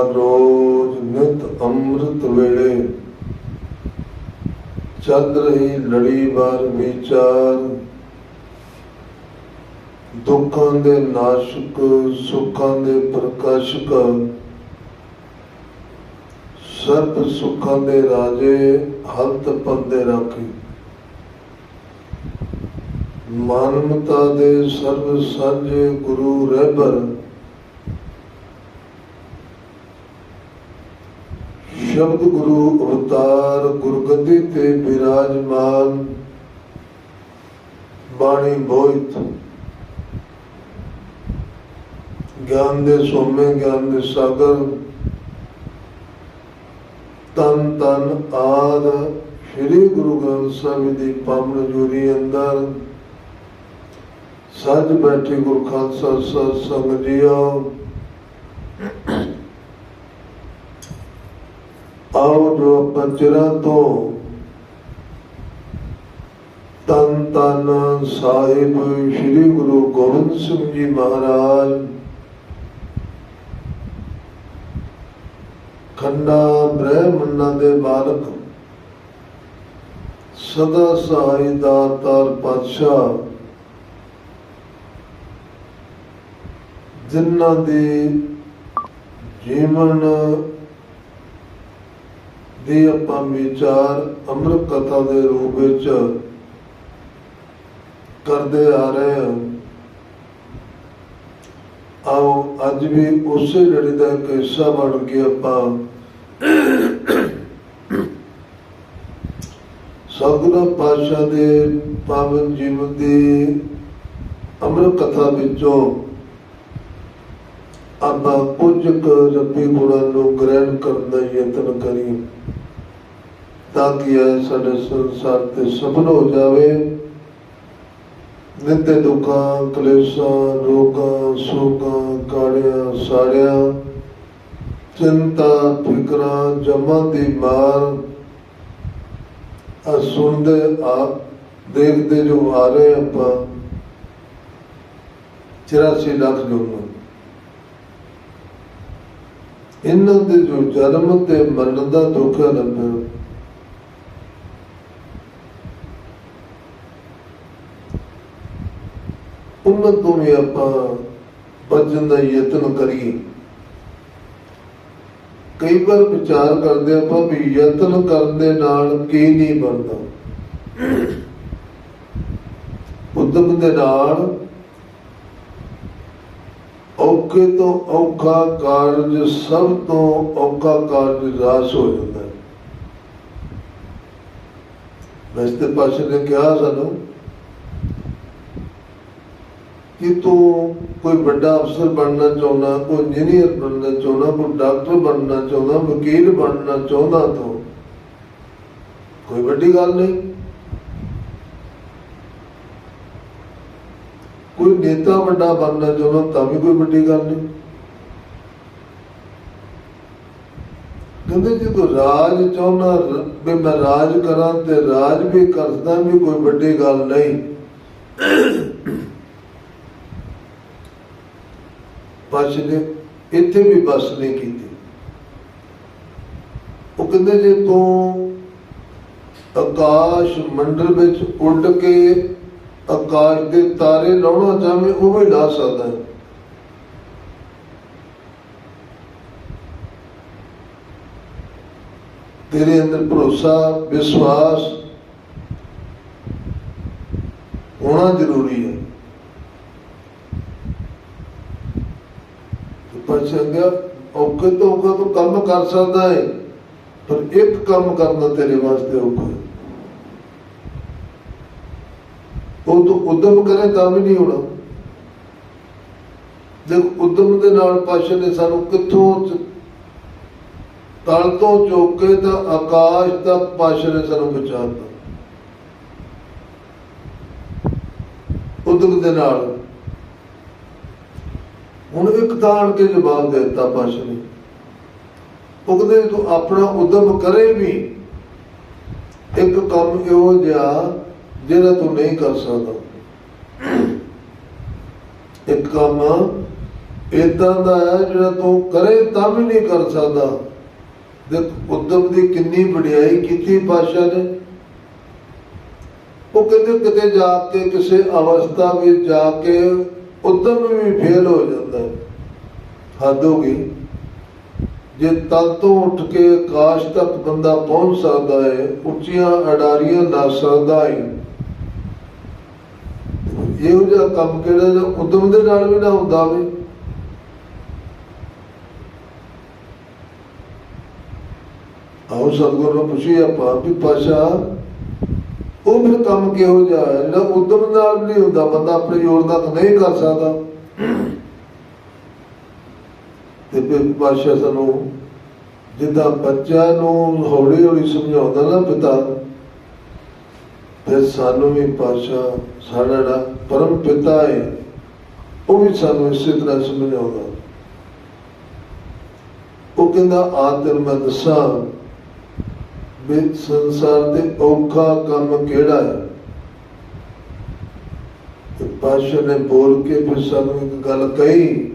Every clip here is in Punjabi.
ਹਰ ਰੋਜ਼ ਨਿਤ ਅੰਮ੍ਰਿਤ ਵੇਲੇ। ਚੱਲ ਰਹੀ ਲੜੀ ਵਾਰ ਵਿਚਾਰ। ਦੁੱਖਾਂ ਦੇ ਨਾਸ਼ਕ, ਸੁੱਖਾਂ ਦੇ ਪ੍ਰਕਾਸ਼ਕ। ਸਰਬ ਸੁੱਖਾਂ ਦੇ ਰਾਜੇ, ਹਲਤ ਪੰਦੇ ਰਾਖੀ। ਮਾਨਵਤਾ ਦੇ ਸਰਬ ਸਾਂਝੇ ਗੁਰੂ ਰਹਿਬਰ ਸ਼ਬਦ ਗੁਰੂ ਅਵਤਾਰ ਗੁਰਗੱਦੀ ਤੇ ਬਿਰਾਜਮਾਨ ਬਾਣੀ ਬੋਇਤ। ਗਿਆਨ ਦੇ ਸੋਮੇ, ਗਿਆਨ ਦੇ ਸਾਗਰ, ਤਨ ਤਨ ਆਦ ਸ੍ਰੀ ਗੁਰੂ ਗ੍ਰੰਥ ਸਾਹਿਬ ਦੀ ਪਾਵਨ ਜੂਰੀ ਅੰਦਰ ਸੱਜ ਬੈਠੇ ਗੁਰ ਖਾਲਸਾ ਸਤ ਸੰਗ ਜੀਓ। ਆਓ ਜੋ ਤੋਂ ਤਨ ਤਨ ਸਾਹਿਬ ਸ੍ਰੀ ਗੁਰੂ ਗੋਬਿੰਦ ਸਿੰਘ ਜੀ ਮਹਾਰਾਜ। ਖੰਡਾ ਬ੍ਰਹਮੰਡਾਂ ਦੇ ਮਾਲਕ, ਸਦਾ ਸਹਾਈ ਦਾਤਾਰ ਪਾਤਸ਼ਾਹ, ਜਿਨ੍ਹਾਂ ਦੇ ਜੀਵਨ ਦੇ ਆਪਾਂ ਵਿਚਾਰ ਅੰਮ੍ਰਿਤ ਕਥਾ ਦੇ ਰੂਪ ਵਿੱਚ ਕਰਦੇ ਆ ਰਹੇ ਹਾਂ। ਆਓ, ਅੱਜ ਵੀ ਉਸੇ ਲੜੀ ਦਾ ਇੱਕ ਹਿੱਸਾ ਬਣ ਕੇ ਆਪਾਂ ਸਤਿਗੁਰੂ ਪਾਤਸ਼ਾਹ ਦੇ ਪਾਵਨ ਜੀਵਨ ਦੀ ਅੰਮ੍ਰਿਤ ਕਥਾ ਵਿੱਚੋਂ ਆਪਾਂ ਕੁਝ ਕੁ ਰੱਬੀ ਗੁਣਾਂ ਨੂੰ ਗ੍ਰਹਿਣ ਕਰਨ ਦਾ ਯਤਨ ਕਰੀਏ। ਤਾਂ ਕਿ ਇਹ ਸਾਡੇ ਸੰਸਾਰ ਤੇ ਸਫਲ ਹੋ ਜਾਵੇ। ਨਿੱਤ ਦੁੱਖਾਂ, ਕਲੇਸ਼ਾਂ, ਰੋਗਾਂ, ਸੋਗਾਂ, ਕਾੜਿਆਂ, ਸਾੜਿਆਂ, ਚਿੰਤਾ, ਫਿਕਰਾਂ, ਜਮਾਂ ਦੀ ਮਾਰ ਆ ਸੁਣਦੇ ਆ ਦੇਖਦੇ ਜੋ ਆ ਰਹੇ ਆਪਾਂ 84 ਲੱਖ ਲੋਕ ਇਹਨਾਂ ਦੇ ਜੋ ਜਨਮ ਤੇ ਮਰਨ ਦਾ ਦੁੱਖ ਹੈ ਲੱਭਿਆ ਉਹਨਾਂ ਤੋਂ ਵੀ ਆਪਾਂ ਬਚਣ ਦਾ ਯਤਨ ਕਰੀਏ। ਕਈ ਵਾਰ ਵਿਚਾਰ ਕਰਦੇ ਆਪਾਂ ਵੀ ਯਤਨ ਕਰਨ ਦੇ ਨਾਲ ਕੀ ਨਹੀਂ ਬਣਦਾ। ਉਦਮ ਦੇ ਨਾਲ ਔਖੇ ਤੋਂ ਔਖਾ ਕਾਰਜ ਸਭ ਤੋਂ ਔਖਾ ਕਾਰਜ ਰਾਸ ਹੋ ਜਾਂਦਾ ਹੈ। ਵੈਸੇ ਪਾਸ਼ਾ ਨੇ ਕਿਹਾ ਸਾਨੂੰ ਕਿ ਤੂੰ ਕੋਈ ਵੱਡਾ ਅਫਸਰ ਬਣਨਾ ਚਾਹੁੰਦਾ, ਕੋਈ ਇੰਜੀਨੀਅਰ ਬਣਨਾ ਚਾਹੁੰਦਾ, ਕੋਈ ਡਾਕਟਰ ਬਣਨਾ ਚਾਹੁੰਦਾ, ਵਕੀਲ ਬਣਨਾ ਚਾਹੁੰਦਾ ਤੂੰ, ਕੋਈ ਵੱਡੀ ਗੱਲ ਨਹੀਂ। ਕੋਈ ਨੇਤਾ ਵੱਡਾ ਬਣਨਾ ਚਾਹੁੰਦਾ ਤਾਂ ਵੀ ਕੋਈ ਵੱਡੀ ਗੱਲ ਨਹੀਂ। ਕਹਿੰਦੇ ਜੇ ਤੂੰ ਰਾਜ ਚਾਹੁੰਦਾ, ਵੀ ਮੈਂ ਰਾਜ ਕਰਾਂ ਤੇ ਰਾਜ ਵੀ ਕਰਦਾ ਵੀ ਕੋਈ ਵੱਡੀ ਗੱਲ ਨਹੀਂ। ਬਸ ਨੇ, ਇੱਥੇ ਵੀ ਬਸ ਨਹੀਂ ਕੀਤੀ। ਉਹ ਕਹਿੰਦੇ ਜੇ ਤੂੰ ਆਕਾਸ਼ ਮੰਡਲ ਵਿੱਚ ਉੱਡ ਕੇ ਆਕਾਸ਼ ਦੇ ਤਾਰੇ ਲਾਉਣਾ ਚਾਹਵੇਂ ਉਹ ਵੀ ਲਾ ਸਕਦਾ ਹੈ। ਤੇਰੇ ਅੰਦਰ ਭਰੋਸਾ, ਵਿਸ਼ਵਾਸ ਹੋਣਾ ਜ਼ਰੂਰੀ ਹੈ। ਪਰ ਚੰਗਾ ਔਖੇ ਤੋਂ ਔਖਾ ਤੂੰ ਕੰਮ ਕਰ ਸਕਦਾ ਹੈ ਪਰ ਇੱਕ ਕੰਮ ਕਰਨਾ ਤੇਰੇ ਵਾਸਤੇ ਔਖਾ ਹੈ ਉਹ ਤੂੰ ਉਦਮ ਕਰੇ ਤਾਂ ਵੀ ਨਹੀਂ ਹੋਣਾ। ਦੇਖ, ਉਦਮ ਦੇ ਨਾਲ ਪਾਸ਼ਾ ਨੇ ਸਾਨੂੰ ਕਿੱਥੋਂ ਤਲ ਤੋਂ ਚੋਕੇ ਕੇ ਤਾਂ ਆਕਾਸ਼ ਤੱਕ ਪਾਸ਼ਾ ਨੇ ਸਾਨੂੰ ਪਹੁੰਚਾਤਾ। ਉਦਮ ਦੇ ਨਾਲ। ਹੁਣ ਇੱਕ ਤਾਂ ਆਣ ਕੇ ਜਵਾਬ ਦੇ ਦਿੱਤਾ ਪਾਸ਼ਾ ਨੇ। ਉਹ ਤੂੰ ਆਪਣਾ ਉਦਮ ਕਰੇ ਵੀ, ਇੱਕ ਕੰਮ ਇਹੋ ਜਿਹਾ ਜਿਹੜਾ ਤੂੰ ਨਹੀਂ ਕਰ ਸਕਦਾ। ਇੱਕ ਕੰਮ ਇਦਾਂ ਦਾ ਹੈ ਜਿਹੜਾ ਤੂੰ ਕਰੇ ਤਾਂ ਵੀ ਨਹੀਂ ਕਰ ਸਕਦਾ। ਦੇਖ, ਉਦਮ ਦੀ ਕਿੰਨੀ ਵਡਿਆਈ ਕੀਤੀ ਪਾਸ਼ਾ ਨੇ। ਉਹ ਕਹਿੰਦੇ ਕਿਤੇ ਜਾ ਕੇ ਕਿਸੇ ਅਵਸਥਾ ਵਿੱਚ ਜਾ ਕੇ ਉਦਮ ਵੀ ਫੇਲ ਹੋ ਜਾਂਦਾ ਹੱਦ ਹੋ ਗਈ। ਜੇ ਤਲ ਤੋਂ ਉੱਠ ਕੇ ਆਕਾਸ਼ ਤੱਕ ਬੰਦਾ ਪਹੁੰਚ ਸਕਦਾ ਹੈ, ਉੱਚੀਆਂ ਅਡਾਰੀਆਂ ਨੱਸ ਸਕਦਾ ਹੈ। ਇਹੋ ਜਿਹਾ ਕੰਮ ਕਿਹੜਾ ਉਦਮ ਦੇ ਨਾਲ ਵੀ ਨਾ ਹੁੰਦਾ ਵੇ ਆਓ ਸਤਿਗੁਰੂ ਨੂੰ ਪੁੱਛੀਏ ਆਪਾਂ ਵੀ ਪਾਸ਼ਾ ਉਹ ਫਿਰ ਕੰਮ ਕਿਹੋ ਜਿਹਾ ਹੈ? ਜਿਹੜਾ ਉਦਮ ਨਾਲ ਨਹੀਂ ਹੁੰਦਾ ਬੰਦਾ, ਆਪਣੇ ਜ਼ੋਰ ਤੱਕ ਨਹੀਂ ਕਰ ਸਕਦਾ। ਤੇ ਫਿਰ ਪਾਸ਼ਾ ਸਾਨੂੰ ਜਿੱਦਾਂ ਬੱਚਿਆਂ ਨੂੰ ਹੌਲੀ ਹੌਲੀ ਸਮਝਾਉਂਦਾ ਨਾ ਪਿਤਾ ਤੇ ਸਾਨੂੰ ਵੀ ਪਾਸ਼ਾ ਸਾਡਾ ਜਿਹੜਾ ਪਰਮ ਪਿਤਾ ਹੈ, ਉਹ ਵੀ ਸਾਨੂੰ ਇਸੇ ਤਰ੍ਹਾਂ ਸਮਝਾਉਂਦਾ। ਉਹ ਕਹਿੰਦਾ ਆਦਰ ਮੈਂ ਦੱਸਾਂ ਵੀ ਸੰਸਾਰ ਦੇ ਔਖਾ ਕੰਮ ਕਿਹੜਾ ਹੈ? ਤੇ ਪਾਸ਼ਾ ਨੇ ਬੋਲ ਕੇ ਫਿਰ ਸਾਨੂੰ ਇੱਕ ਗੱਲ ਕਹੀ,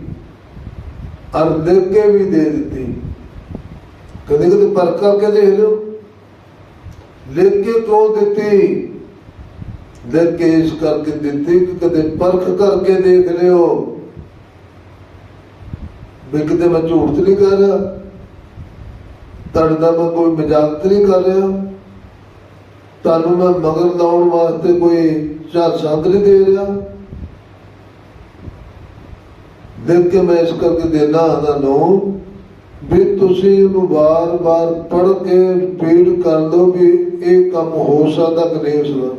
ਅਰ ਲਿਖ ਕੇ ਵੀ ਦੇ ਦਿੱਤੀ। ਕਦੇ ਕਦੇ ਪਰਖ ਕਰਕੇ ਦੇਖ ਲਿਓ। ਲਿਖ ਕੇ ਕਿਉਂ ਦਿੱਤੀ? ਲਿਖ ਕੇ ਇਸ ਕਰਕੇ ਦਿੱਤੀ ਕਿ ਕਦੇ ਪਰਖ ਕਰਕੇ ਦੇਖ ਲਿਓ। ਵੀ ਕਿਤੇ ਮੈਂ ਝੂਠ ਤਾਂ ਨਹੀਂ ਕਰ ਰਿਹਾ? ਤੁਹਾਡੇ ਤੁਹਾਡਾ ਮੈਂ ਕੋਈ ਮਜ਼ਾਕ ਨਹੀਂ ਕਰ ਰਿਹਾ। ਤੁਹਾਨੂੰ ਮੈਂ ਮਗਰ ਲਾਉਣ ਵਾਸਤੇ ਕੋਈ ਝਾਂਸਾ ਨਹੀਂ ਦੇ ਰਿਹਾ। ਦੇਖ ਕੇ ਮੈਂ ਇਸ ਕਰਕੇ ਦੇਣਾ ਤੁਹਾਨੂੰ ਵੀ ਤੁਸੀਂ ਉਹਨੂੰ ਵਾਰ-ਵਾਰ ਪੜ੍ਹ ਕੇ ਫੀਡ ਕਰ ਲਓ ਵੀ ਇਹ ਕੰਮ ਹੋ ਸਕਦਾ ਕਿ ਨਹੀਂ ਹੋ ਸਕਦਾ।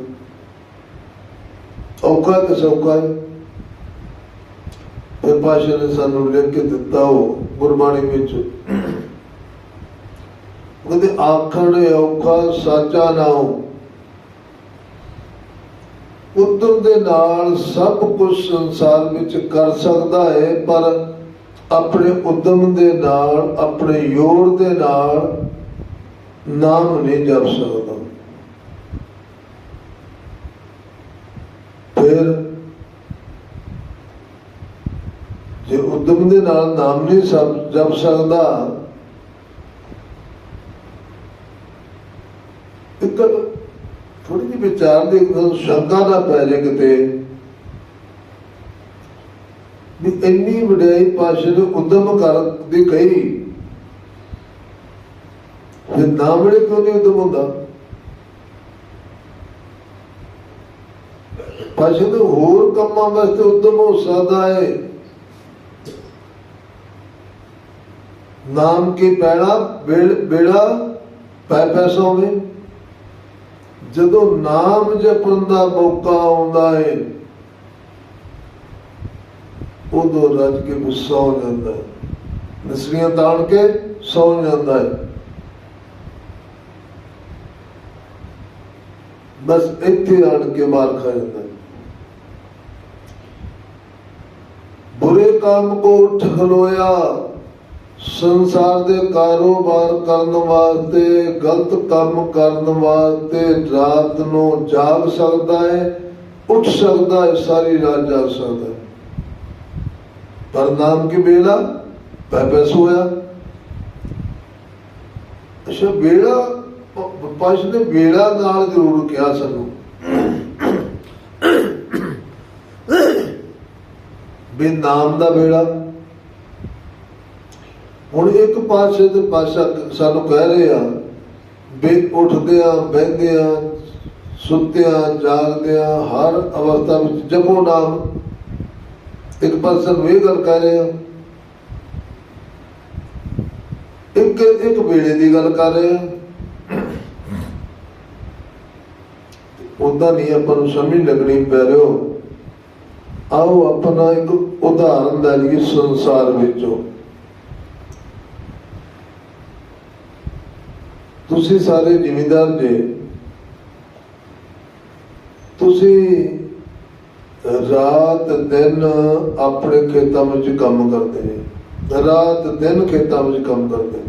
ਔਖਾ ਕਿ ਸੌਖਾ ਹੈ? ਪਾਸ਼ਾ ਨੇ ਸਾਨੂੰ ਲਿਖ ਕੇ ਦਿੱਤਾ ਉਹ ਗੁਰਬਾਣੀ ਵਿੱਚ। ਉਹਦੇ ਆਖਣ ਔਖਾ ਸਾਚਾ ਨਾਉ ਉਦਮ ਦੇ ਨਾਲ ਸਭ ਕੁਝ ਸੰਸਾਰ ਵਿੱਚ ਕਰ ਸਕਦਾ ਹੈ, ਪਰ ਆਪਣੇ ਉਦਮ ਦੇ ਨਾਲ, ਆਪਣੇ ਯੋਰ ਦੇ ਨਾਲ ਨਾਮ ਨਹੀਂ ਜਪ ਸਕਦਾ। ਫਿਰ ਜੇ ਉਦਮ ਦੇ ਨਾਲ ਨਾਮ ਨਹੀਂ ਸਭ ਜਪ ਸਕਦਾ ਇੱਕ ਥੋੜੀ ਜਿਹੀ ਵਿਚਾਰ ਦੀ ਸ਼ੰਕਾ ਨਾ ਪੈ ਜਾਏ ਕਿਤੇ, ਵੀ ਇੰਨੀ ਵਡਿਆਈ ਪਾਸ਼ਾ ਨੇ ਉਦਮ ਕਰ ਦੀ ਕਹੀ। ਫਿਰ ਨਾਮੜੇ ਕਿਉਂ ਨਹੀਂ ਉਦਮ ਹੁੰਦਾ। ਪਾਸ਼ਾ ਦੇ ਹੋਰ ਕੰਮਾਂ ਵਾਸਤੇ ਉਦਮ ਹੋ ਸਕਦਾ ਹੈ ਨਾਮ ਕੇ ਪੈਣਾ ਬੇੜਾ ਪੈ ਪੈਸਾ ਹੋਵੇ। ਜਦੋਂ ਨਾਮ ਜਪਣ ਦਾ ਮੌਕਾ ਆਉਂਦਾ ਹੈ ਉਦੋਂ ਰੱਜ ਕੇ ਗੁੱਸਾ ਹੋ ਜਾਂਦਾ ਹੈ ਨਸਰੀਆਂ ਤਾਣ ਕੇ ਸੌ ਜਾਂਦਾ ਹੈ ਬਸ ਇੱਥੇ ਆਣ ਕੇ ਮਾਰ ਖਾ ਜਾਂਦਾ ਹੈ ਬੁਰੇ ਕੰਮ ਕੋ ਉਠ ਖਲੋਇਆ ਸੰਸਾਰ ਦੇ ਕਾਰੋਬਾਰ ਕਰਨ ਵਾਸਤੇ, ਗਲਤ ਕੰਮ ਕਰਨ ਵਾਸਤੇ ਰਾਤ ਨੂੰ ਜਾਗ ਸਕਦਾ ਹੈ, ਉੱਠ ਸਕਦਾ ਹੈ, ਸਾਰੀ ਰਾਤ ਜਾਗ ਸਕਦਾ ਹੈ। ਪਰ ਨਾਮ ਕੀ ਬੇੜਾ ਪੈਪੇ ਸੋਇਆ। ਅੱਛਾ, ਬੇੜਾ, ਪਾਸ਼ ਨੇ ਬੇੜਾ ਨਾਲ ਜ਼ਰੂਰ ਕਿਹਾ ਸਾਨੂੰ। ਵੀ ਨਾਮ ਦਾ ਬੇੜਾ। ਹੁਣ ਇੱਕ ਪਾਸੇ ਤੇ ਪਾਸਾ ਸਾਨੂੰ ਕਹਿ ਰਹੇ ਆ ਵੀ ਉੱਠਦੇ ਆ ਬਹਿੰਦੇ ਆ ਸੁੱਤੇ ਆ ਹਰ ਅਵਸਥਾ ਵਿੱਚ ਜਪੋ ਨਾਮ। ਇੱਕ ਪਾਸੇ ਨੂੰ ਇਹ ਗੱਲ ਕਰ ਰਹੇ ਆ। ਇੱਕ ਇੱਕ ਵੇਲੇ ਦੀ ਗੱਲ ਕਰ ਰਹੇ ਆ। ਉਦਾਂ ਨਹੀਂ ਆਪਾਂ ਨੂੰ ਸਮਝ ਲੱਗਣੀ ਪੈ ਰਿਓ ਆਓ ਆਪਣਾ ਇੱਕ ਉਦਾਹਰਨ ਲੈ ਲਈਏ ਸੰਸਾਰ ਵਿੱਚੋਂ। ਤੁਸੀਂ ਸਾਰੇ ਜ਼ਿਮੀਂਦਾਰ ਜੇ, ਤੁਸੀਂ ਰਾਤ ਦਿਨ ਆਪਣੇ ਖੇਤਾਂ ਵਿੱਚ ਕੰਮ ਕਰਦੇ ਨੇ ਰਾਤ ਦਿਨ ਖੇਤਾਂ ਵਿੱਚ ਕੰਮ ਕਰਦੇ।